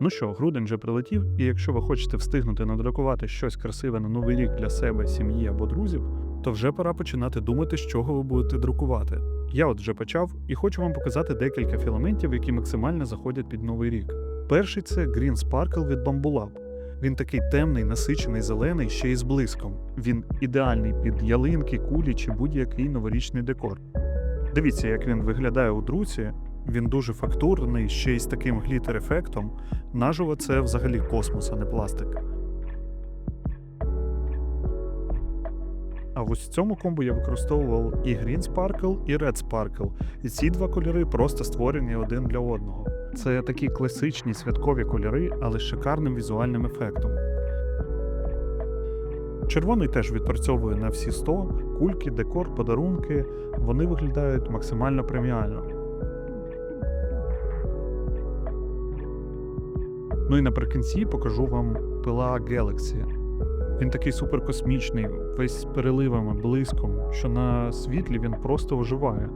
Ну що, грудень вже прилетів, і якщо ви хочете встигнути надрукувати щось красиве на новий рік для себе, сім'ї або друзів, то вже пора починати думати, з чого ви будете друкувати. Я от вже почав і хочу вам показати декілька філаментів, які максимально заходять під новий рік. Перший це Green Sparkle від Bamboo Він такий темний, насичений, зелений, ще й з блиском. Він ідеальний під ялинки, кулі чи будь-який новорічний декор. Дивіться, як він виглядає у друці. Він дуже фактурний, ще й з таким глітер-ефектом. Наживо це взагалі космос, а не пластик. А ось в цьому комбо я використовував і Green Sparkle, і Red Sparkle. І ці два кольори просто створені один для одного. Це такі класичні святкові кольори, але з шикарним візуальним ефектом. Червоний теж відпрацьовує на всі 100, кульки, декор, подарунки. Вони виглядають максимально преміально. Ну і наприкінці покажу вам пила Galaxy. Він такий суперкосмічний, весь з переливами, блиском, що на світлі він просто оживає.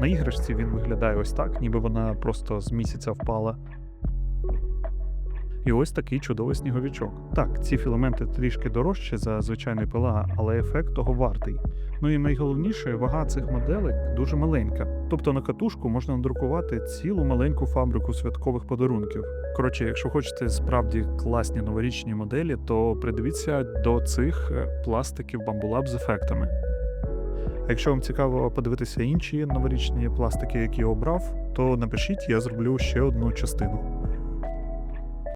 На іграшці він виглядає ось так, ніби вона просто з місяця впала. І ось такий чудовий сніговичок. Так, ці філаменти трішки дорожчі за звичайний пила, але ефект того вартий. Ну і найголовніше, вага цих моделек дуже маленька. Тобто на катушку можна надрукувати цілу маленьку фабрику святкових подарунків. Коротше, якщо хочете справді класні новорічні моделі, то придивіться до цих е, пластиків Lab з ефектами. А якщо вам цікаво подивитися інші новорічні пластики, які я обрав, то напишіть, я зроблю ще одну частину.